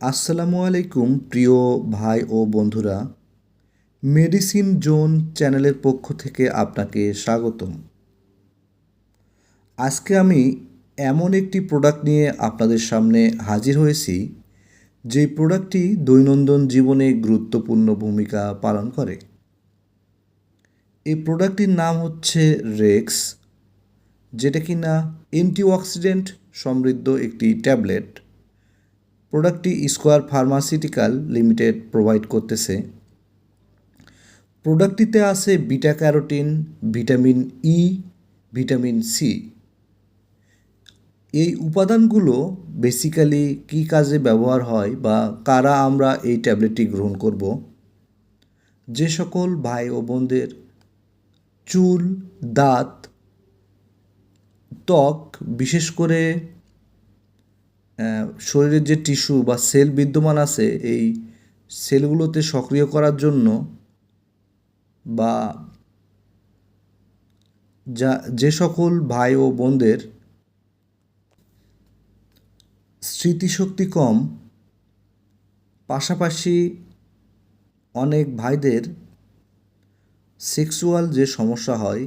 আসসালামু আলাইকুম, প্রিয় ভাই ও বন্ধুরা। মেডিসিন জোন চ্যানেলের পক্ষ থেকে আপনাকে স্বাগতম। আজকে আমি এমন একটি প্রোডাক্ট নিয়ে আপনাদের সামনে হাজির হয়েছি, যে প্রোডাক্টটি দৈনন্দিন জীবনে গুরুত্বপূর্ণ ভূমিকা পালন করে। এই প্রোডাক্টটির নাম হচ্ছে রেক্স, যেটা কিনা অ্যান্টিঅক্সিডেন্ট সমৃদ্ধ একটি ট্যাবলেট। প্রোডাক্টটি স্কোয়ার ফার্মাসিউটিক্যাল লিমিটেড প্রোভাইড করতেছে। প্রোডাক্টটিতে আছে beta carotene, vitamin E vitamin C এই উপাদানগুলো বেসিক্যালি কী কাজে ব্যবহার হয় বা কারা আমরা এই ট্যাবলেটটি গ্রহণ করব? যে সকল ভাই ও বোনদের চুল, দাঁত, ত্বক, বিশেষ করে শরীরের যে টিস্যু বা সেল বিদ্যমান আছে, এই সেলগুলোতে সক্রিয় করার জন্য বা যা, যে সকল ভাই ও বোনদের স্মৃতিশক্তি কম, পাশাপাশি অনেক ভাইদের সেক্সুয়াল যে সমস্যা হয়,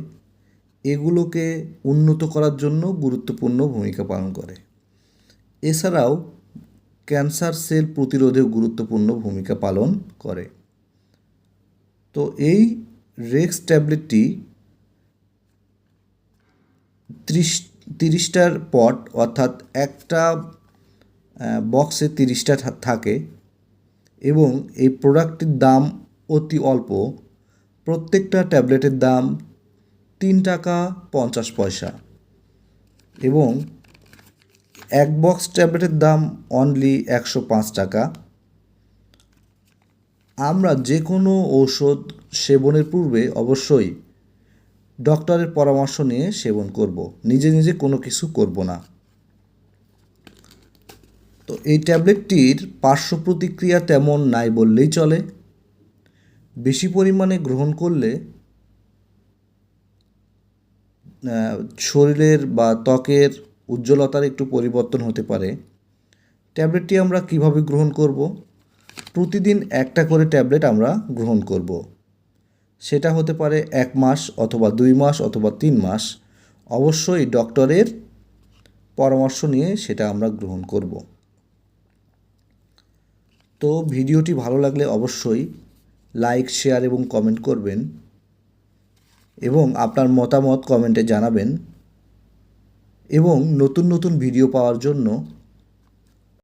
এগুলোকে উন্নত করার জন্য গুরুত্বপূর্ণ ভূমিকা পালন করে। এছাড়াও ক্যান্সার সেল প্রতিরোধেও গুরুত্বপূর্ণ ভূমিকা পালন করে। তো এই রেক্স ট্যাবলেটটি ত্রিশ, তিরিশটার পট, অর্থাৎ একটা বক্সে তিরিশটা থাকে এবং এই প্রোডাক্টটির দাম অতি অল্প। প্রত্যেকটা ট্যাবলেটের দাম তিন টাকা পঞ্চাশ পয়সা এবং এক বক্স ট্যাবলেটের দাম অনলি একশো পাঁচ টাকা। আমরা যে কোনো ঔষধ সেবনের পূর্বে অবশ্যই ডক্টরের পরামর্শ নিয়ে সেবন করব। নিজে নিজে কোনো কিছু করব না। তো এই ট্যাবলেটটির পার্শ্ব প্রতিক্রিয়া তেমন নাই বললেই চলে। বেশি পরিমাণে গ্রহণ করলে শরীরের বা ত্বকের উজ্জ্বলতার একটু পরিবর্তন হতে পারে। ট্যাবলেটটি আমরা কীভাবে গ্রহণ করব? প্রতিদিন একটা করে ট্যাবলেট আমরা গ্রহণ করব। সেটা হতে পারে এক মাস অথবা দুই মাস অথবা তিন মাস। অবশ্যই ডক্টরের পরামর্শ নিয়ে সেটা আমরা গ্রহণ করব। তো ভিডিওটি ভালো লাগলে অবশ্যই লাইক, শেয়ার এবং কমেন্ট করবেন এবং আপনার মতামত কমেন্টে জানাবেন। এবং নতুন নতুন ভিডিও পাওয়ার জন্য